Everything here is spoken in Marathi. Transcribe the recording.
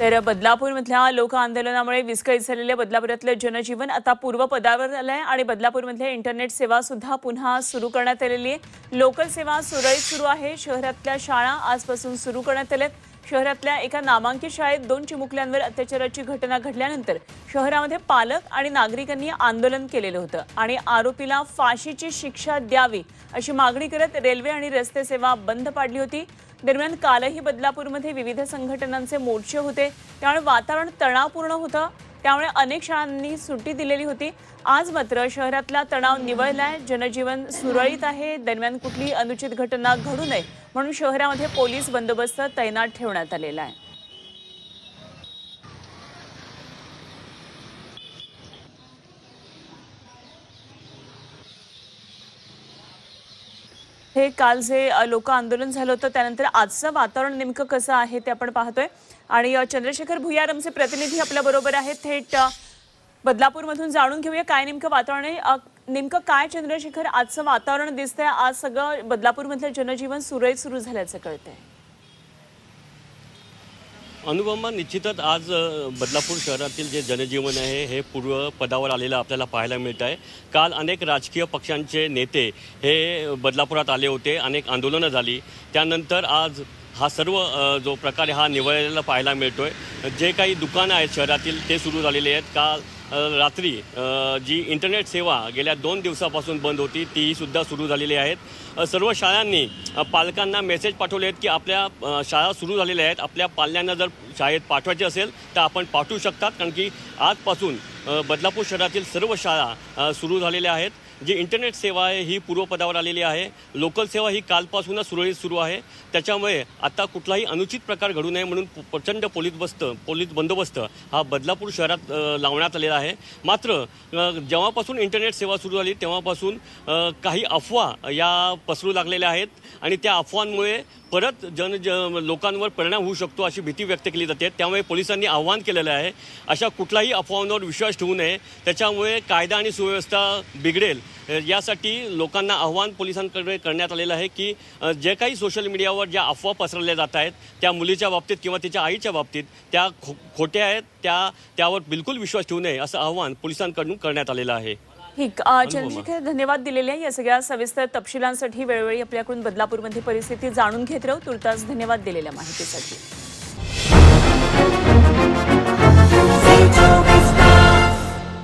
तर बदलापूरमधल्या लोक आंदोलनामुळे विस्कळीत झालेले बदलापुरातलं जनजीवन आता पूर्वपदावर आलं आहे आणि बदलापूरमधल्या इंटरनेट सेवा सुद्धा पुन्हा सुरू करण्यात आलेली आहे. लोकल सेवा सुरळीत सुरू आहे. शहरातल्या शाळा आजपासून सुरू करण्यात आल्या शहरातल्या एका नामांकित शाळेत दोन चिमुकल्यांवर अत्याचाराची घटना घडल्यानंतर शहरामध्ये पालक आणि नागरिकांनी आंदोलन केलेलं होतं आणि आरोपीला फाशीची शिक्षा द्यावी अशी मागणी करत रेल्वे आणि रस्ते सेवा बंद पाडली होती. दरम्यान कालही बदलापूरमध्ये विविध संघटनांचे मोर्चे होते. त्यामुळे वातावरण तणावपूर्ण होतं. त्यामुळे अनेक शाळांनी सुट्टी दिलेली होती. आज मात्र शहरातला तणाव निवळलाय. जनजीवन सुरळीत आहे. दरम्यान कुठलीही अनुचित घटना घडू नये म्हणून शहरामध्ये पोलीस बंदोबस्त तैनात ठेवण्यात आलेला आहे. हे काल जे लोक आंदोलन झालं होतं त्यानंतर आजचं वातावरण नेमकं कसं आहे ते आपण पाहतोय. आणि चंद्रशेखर भुयार आमचे प्रतिनिधी आपल्या बरोबर आहेत. थेट बदलापूरमधून जाणून घेऊया काय नेमकं वातावरण आहे. नेमकं काय चंद्रशेखर आजचं वातावरण दिसतंय. आज सगळं बदलापूरमधलं जनजीवन सुरळीत सुरू झाल्याचं कळतंय. अनुपमा निश्चितच आज बदलापूर शहरातील जे जनजीवन आहे हे पूर्व पदावर आलेलं आपल्याला पाहायला मिळत आहे. काल अनेक राजकीय पक्षांचे नेते हे बदलापुरात आले होते अनेक आंदोलनं झाली. त्यानंतर आज हा सर्व जो प्रकार हा निवळलेला पाहायला मिळतो आहे जे काही दुकानं आहेत शहरातील ते सुरू झालेले आहेत. काल रात्री जी इंटरनेट सेवा गेल्या दोन दिवसापासून बंद होती तीही सुद्धा सुरू झालेली आहेत. सर्व शाळांनी पालकांना मेसेज पाठवले आहेत की आपल्या शाळा सुरू झालेल्या आहेत. आपल्या पाल्यांना जर शाळेत पाठवायचे असेल तर आपण पाठवू शकतात कारण की आजपासून बदलापूर शहरातील सर्व शाळा सुरू झालेल्या आहेत. जी इंटरनेट सेवा आहे ही पूर्वपदावर आलेली आहे. लोकल सेवा ही कालपासूनच सुरळीत सुरू आहे. त्याच्यामुळे आता कुठलाही अनुचित प्रकार घडू नये म्हणून प्रचंड पोलीस बस्त पोलीस बंदोबस्त हा बदलापूर शहरात लावण्यात आलेला आहे. मात्र जेव्हापासून इंटरनेट सेवा सुरू झाली तेव्हापासून काही अफवा या पसरू लागलेल्या आहेत. आणि त्या अफवांमुळे परत जन ज लोकांवर परिणाम होऊ शकतो अशी भीती व्यक्त केली जाते. त्यामुळे पोलिसांनी आव्हान केलेलं आहे. अशा कुठलाही अफवांवर विश्वास ठेवू नये. त्याच्यामुळे कायदा आणि सुव्यवस्था बिघडेल. यासाठी लोकांना आव्हान पोलिसांकडे करण्यात आलेलं आहे की जे काही सोशल मीडियावर ज्या अफवा पसरवल्या जात आहेत त्या मुलीच्या बाबतीत किंवा तिच्या आईच्या बाबतीत त्या खो खोट्या आहेत त्या त्यावर बिलकुल विश्वास ठेवू नये असं आव्हान पोलिसांकडून करण्यात आलेलं आहे. ठीक. चंद्रशेखर धन्यवाद दिलेले आहे या सगळ्या सविस्तर तपशिलांसाठी वेळोवेळी आपल्याकडून बदलापूरमध्ये परिस्थिती जाणून घेत राहू. तुर्तास धन्यवाद दिलेल्या माहितीसाठी.